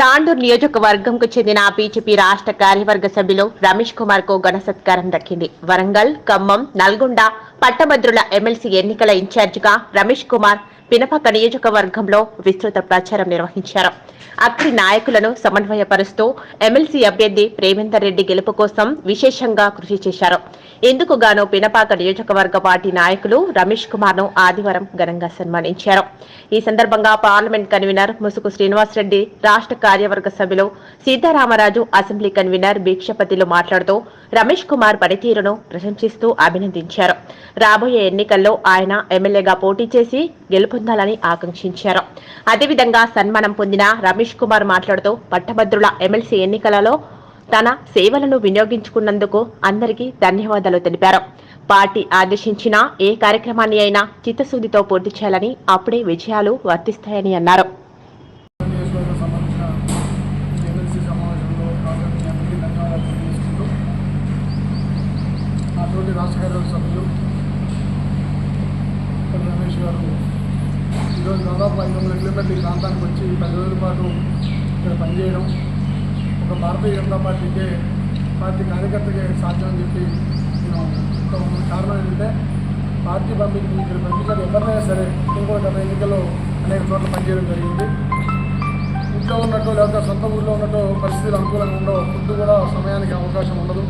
తాండూరు నియోజకవర్గంకు చెందిన బీజేపీ రాష్ట్ర కార్యవర్గ సభ్యులు రమేష్ కుమార్కు ఘన సత్కారం దక్కింది. వరంగల్ ఖమ్మం నల్గొండ పట్టభద్రుల ఎమ్మెల్సీ ఎన్నికల ఇన్ఛార్జిగా రమేష్ కుమార్ పినపక నియోజకవర్గంలో విస్తృత ప్రచారం నిర్వహించారు. అక్కడి నాయకులను సమన్వయపరుస్తూ ఎమ్మెల్సీ అభ్యర్థి ప్రేమేందర్ రెడ్డి గెలుపు కోసం విశేషంగా కృషి చేశారు. ఇందుకు గాను పినపాక నియోజకవర్గ పార్టీ నాయకులు రమేష్ కుమార్ను ఆదివారం ఘనంగా సన్మానించారు. ఈ సందర్భంగా పార్లమెంట్ కన్వీనర్ ముసుగు శ్రీనివాసరెడ్డి రాష్ట్ర కార్యవర్గ సభ్యులు సీతారామరాజు అసెంబ్లీ కన్వీనర్ భిక్షపతిలు మాట్లాడుతూ రమేష్ కుమార్ పనితీరును ప్రశంసిస్తూ అభినందించారు. రాబోయే ఎన్నికల్లో ఆయన ఎమ్మెల్యేగా పోటీ చేసి గెలుపొందాలని ఆకాంక్షించారు. అదేవిధంగా సన్మానం పొందిన రమేష్ కుమార్ మాట్లాడుతూ పట్టభద్రుల ఎమ్మెల్సీ ఎన్నికలలో తన సేవలను వినియోగించుకున్నందుకు అందరికీ ధన్యవాదాలు తెలిపారు. పార్టీ ఆదేశించిన ఏ కార్యక్రమాన్ని అయినా చిత్తశుద్ధితో పూర్తి చేయాలని అప్పుడే విజయాలు వర్తిస్తాయని అన్నారు. నాతోటి రాష్ట్ర కార్యవర్గ సభ్యులు రమేష్ గారు ఈరోజు దాదాపు ఐదు వందల కిలోమీటర్ల ఈ ప్రాంతానికి వచ్చి పది రోజుల పాటు ఇక్కడ పనిచేయడం. ఒక భారతీయ జనతా పార్టీకి పార్టీ కార్యకర్తకి సాధ్యం అని చెప్పి నేను కారణం ఏంటంటే పార్టీ పంపించి ఇక్కడ పంపించారు ఎవరినైనా సరే నేను కూడా గత ఎన్నికల్లో అనేక చోట్ల పనిచేయడం జరిగింది. ఇంట్లో ఉన్నట్టు లేకపోతే సొంత ఊళ్ళో ఉన్నట్టు పరిస్థితులు అనుకూలంగా ఉండవు. ఫుడ్ కూడా సమయానికి అవకాశం ఉండదు.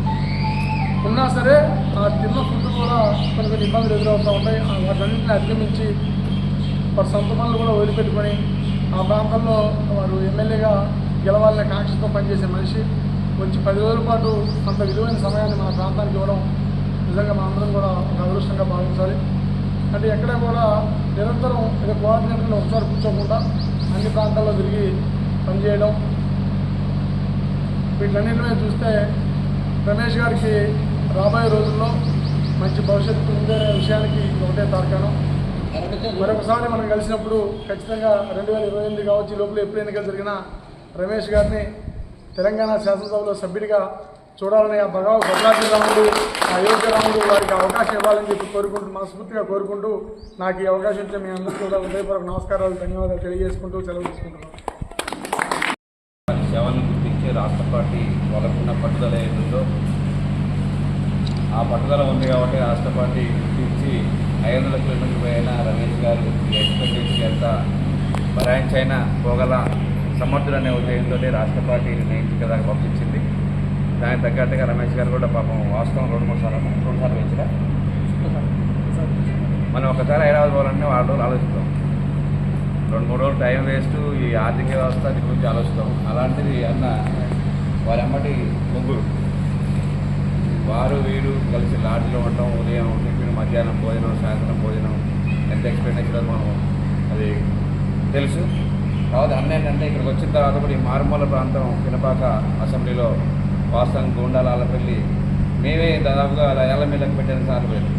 ఉన్నా సరే ఆ తిన్న ఫుడ్ కూడా కొన్ని కొన్ని ఇబ్బందులు ఎదురవుతూ ఉంటాయి. ఆ వాటన్నింటిని అధిగమించి వారి సొంత పనులు కూడా వదిలిపెట్టుకొని ఆ ప్రాంతంలో వారు ఎమ్మెల్యేగా గెలవాలనే కాంక్షతో పనిచేసే మనిషి వచ్చి పది రోజుల పాటు అంత విలువైన సమయాన్ని మన ప్రాంతానికి ఇవ్వడం నిజంగా మనందరం కూడా ఒక అదృష్టంగా భావించాలి. అంటే ఎక్కడ కూడా నిరంతరం ఏదో కోఆర్డినేటర్ని ఒకసారి కూర్చోకుండా అన్ని ప్రాంతాల్లో తిరిగి పనిచేయడం. వీటన్నింటి మీద చూస్తే రమేష్ గారికి రాబోయే రోజుల్లో మంచి భవిష్యత్తు ఉందనే విషయానికి ఒకటే తార్కాణం. మరొకసారి మనం కలిసినప్పుడు ఖచ్చితంగా రెండు వేల ఇరవై ఎనిమిది కావచ్చు లోపల ఎప్పుడు ఎన్నికలు జరిగినా రమేష్ గారిని తెలంగాణ శాసనసభలో సభ్యుడిగా చూడాలని ఆ భగవ భద్రాద్రి రాముడు ఆ అయోధ్య రాముడు వారికి అవకాశం ఇవ్వాలని చెప్పి కోరుకుంటూ మనస్ఫూర్తిగా కోరుకుంటూ నాకు ఈ అవకాశం ఇచ్చే మీ అందరికీ కూడా హృదయపూర్వక నమస్కారాలు ధన్యవాదాలు తెలియజేసుకుంటూ సెలవు తీసుకుంటున్నాను. వారి సేవలను గుర్తించే రాష్ట్ర పార్టీ వాళ్ళకున్న పట్టుదల ఏదో ఆ పట్టుదల ఉంది కాబట్టి రాష్ట్ర పార్టీ గుర్తించి ఐదు వందల కిలోమీటర్లు పోయిన రమేష్ గారు ఎక్స్పెక్టేషన్ చేసి ఎంత భరాయించైనా పోగల సమర్థులనే ఉదయంతో రాష్ట్ర పార్టీ నిర్ణయించి కదా పంపించింది. దానికి తగ్గట్టుగా రమేష్ గారు కూడా పాపం వాస్తవం రెండు మూడు సార్లు రెండు సార్లు పెంచిన మనం ఒకసారి హైదరాబాద్ పోవాలంటే వాళ్ళ రోజులు ఆలోచిస్తాం. రెండు మూడు రోజులు టైం వేస్ట్ ఈ ఆర్థిక వ్యవస్థ గురించి ఆలోచిస్తాం. అలాంటిది అన్న వారి అమ్మటి ముగ్గురు. వారు వీరు కలిసి లాడ్జ్లో ఉండటం ఉదయం టిఫిన్ మధ్యాహ్నం భోజనం సాయంత్రం భోజనం ఎంత ఎక్స్పెండిచర్ మనం అది తెలుసు. కాదు అన్న ఏంటంటే ఇక్కడికి వచ్చిన తర్వాత కూడా ఈ మారుమూల ప్రాంతం పినపాక అసెంబ్లీలో వాస్తవం గూండాల ఆలపల్లి మేమే దాదాపుగా అలా ఏళ్ళ పెట్టిన సార్లు పోయారు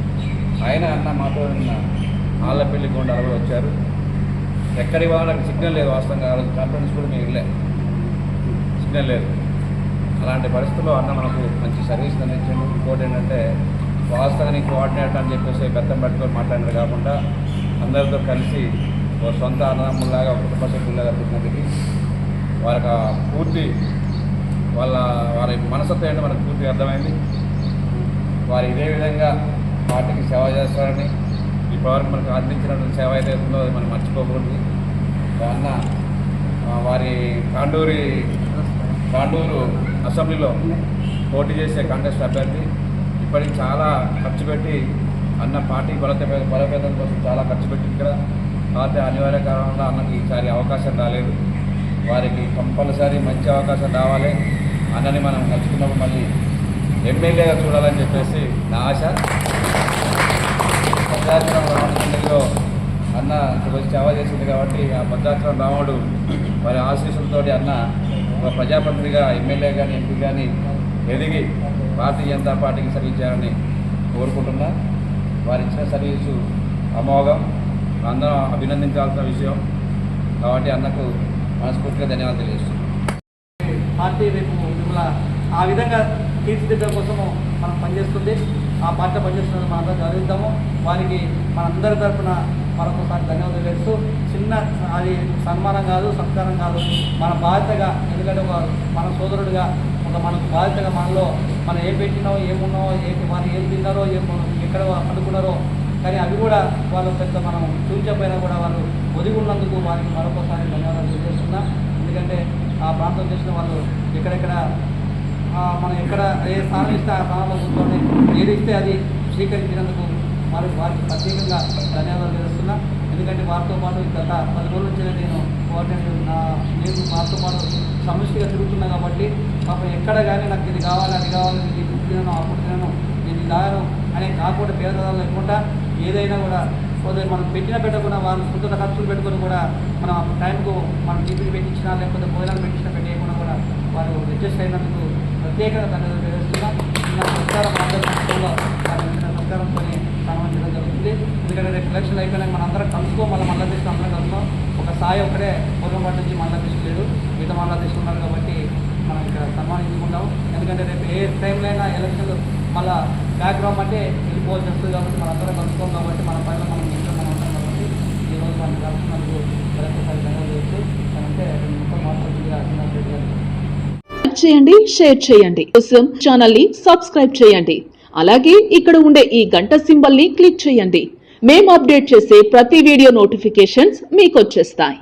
ఆయన అన్న మాతో ఉన్న ఆళ్ళపల్లి గూండాలు కూడా వచ్చారు. ఎక్కడి వాళ్ళకి సిగ్నల్ లేదు వాస్తవంగా ఆ రోజు కాన్ఫరెన్స్ కూడా మేము వెళ్ళే. సిగ్నల్ లేదు. అలాంటి పరిస్థితుల్లో అన్న మనకు మంచి సర్వీస్ అందించండి. ఇంకోటి ఏంటంటే వాస్తవానికి కోఆర్డినేటర్ అని చెప్పేసి బెత్తం పట్టుకొని మాట్లాడినారు కాకుండా అందరితో కలిసి ఒక సొంత అన్నదమ్ముల్లాగా ఒక కుటుంబ సభ్యుల్లాగా తిరిగినందుకు వాళ్ళకి పూర్తి వాళ్ళ వారి మనసత్వం ఏంటో మనకు పూర్తిగా అర్థమైంది. వారు ఇదే విధంగా పార్టీకి సేవ చేస్తారని ఇప్పటివరకు మనకు అందించినటువంటి సేవ అయితే ఉందో అది మనం మర్చిపోకూడదు. అన్న వారి కాండూరి కాండూరు అసెంబ్లీలో పోటీ చేసే కాంగ్రెస్ అభ్యర్థి ఇప్పటికి చాలా ఖర్చు పెట్టి అన్న పార్టీ బలత బలోపేతం కోసం చాలా ఖర్చు పెట్టి ఇక్కడ. కాకపోతే అనివార్య కారణంగా అన్నకి ఈసారి అవకాశం రాలేదు. వారికి కంపల్సరీ మంచి అవకాశం రావాలి. అన్నని మనం నచ్చుకున్నప్పుడు మళ్ళీ ఎమ్మెల్యేగా చూడాలని చెప్పేసి నా ఆశ. భద్రాచలం రావణిలో అన్న ఇంతకొచ్చి వచ్చి సేవ చేసింది కాబట్టి ఆ భద్రాచలం రాముడు వారి ఆశీస్సులతోటి అన్న ఒక ప్రజాప్రతినిధిగా ఎమ్మెల్యే కానీ ఎంపీ కానీ ఎదిగి భారతీయ జనతా పార్టీకి సర్వీస్ చేయాలని కోరుకుంటున్నా. వారు ఇచ్చిన సర్వీసు అమోఘం. అందరం అభినందించాల్సిన విషయం. కాబట్టి అన్నకు మనస్ఫూర్తిగా ధన్యవాదాలు తెలియజేస్తున్నాం పార్టీ రేపు మిమ్మల్ని ఆ విధంగా తీర్చిదిద్దడం కోసము మనం పనిచేస్తుంది. ఆ పార్టీ పనిచేస్తున్న మనందరం గౌరవిద్దాము. వారికి మనందరి తరఫున మరొకసారి ధన్యవాదాలు తెలుస్తూ చిన్న అది సన్మానం కాదు సత్కారం కాదు. మన బాధ్యతగా ఎందుకంటే మన సోదరుడిగా ఒక మనకు బాధ్యతగా మనలో మనం ఏం పెట్టినామో ఏమున్నామో ఏ వారు ఏం తిన్నారో ఏం ఎక్కడ పండుకున్నారో కానీ అవి కూడా వాళ్ళు పెద్ద మనం చూపించకపోయినా కూడా వాళ్ళు ఒదిగి ఉన్నందుకు వారికి మరొకసారి ధన్యవాదాలు తెలియజేస్తున్నా. ఎందుకంటే ఆ ప్రాంతం చేసిన వాళ్ళు ఎక్కడెక్కడ మనం ఎక్కడ ఏ స్థానం ఇస్తే ఆ స్థానంలో కూర్చొని ఏది ఇస్తే అది స్వీకరించినందుకు మరి వారికి ప్రత్యేకంగా ధన్యవాదాలు తెలుస్తున్నా. ఎందుకంటే వారితో పాటు గత పది రోజుల నుంచి నేను కోఆర్డినేటర్ నా నేను వారితో పాటు సమిష్టిగా తిరుగుతున్నా కాబట్టి పాపం ఎక్కడ కానీ నాకు ఇది కావాలి అది కావాలి ఇది ఇప్పుడు తినను అప్పుడు తినను ఇది దాగను అనే కాకుండా పేదదాలు లేకుండా ఏదైనా కూడా పోతే మనం పెట్టిన పెట్టకుండా వాళ్ళు సొంత ఖర్చులు పెట్టుకొని కూడా మనం టైంకు మనం టీపీలు పెట్టించినా లేకపోతే భోజనాలు పెట్టించినా పెట్టేయకుండా కూడా వారు అడ్జస్ట్ అయినందుకు ప్రత్యేకంగా ధన్యవాదాలు తెలియజేస్తున్నా. నిన్న సంస్కారం అందరి సంస్థల్లో జరుగుతుంది. ఎందుకంటే రేపు ఎలక్షన్ అయిపోయినాక మనం అందరం కలుసుకో మళ్ళీ మళ్ళా తీసుకుని అందరం కలుసుకో. ఒక సాయి ఒకటే పూర్వం నుంచి మళ్ళా తీసుకులేడు మిగతా మళ్ళా తీసుకున్నారు కాబట్టి మనం ఇక్కడ సన్మానించుకుంటాం. ఎందుకంటే రేపు ఏ టైంలో అయినా ఎలక్షన్లు మళ్ళా బ్యాక్గ్రౌండ్ అంటే వెళ్ళిపోవాల్సి వస్తుంది కాబట్టి మనం అందరం కలుసుకోం కాబట్టి మన పైన మనం ఇంట్లో మనం ఉంటాం కాబట్టి ఈరోజు మనం కలుసుకున్నందుకు మరొకసారి ధన్యవాదాలు చేస్తూ అంటే మొత్తం మాట్లాడుతుంది అర్జున్ లైక్ చేయండి షేర్ చేయండి. కోసం ఛానల్ని సబ్స్క్రైబ్ చేయండి. అలాగే ఇక్కడ ఉండే ఈ గంట సింబల్ని క్లిక్ చేయండి. మేము అప్డేట్ చేసే ప్రతి వీడియో నోటిఫికేషన్స్ మీకు వచ్చేస్తాయి.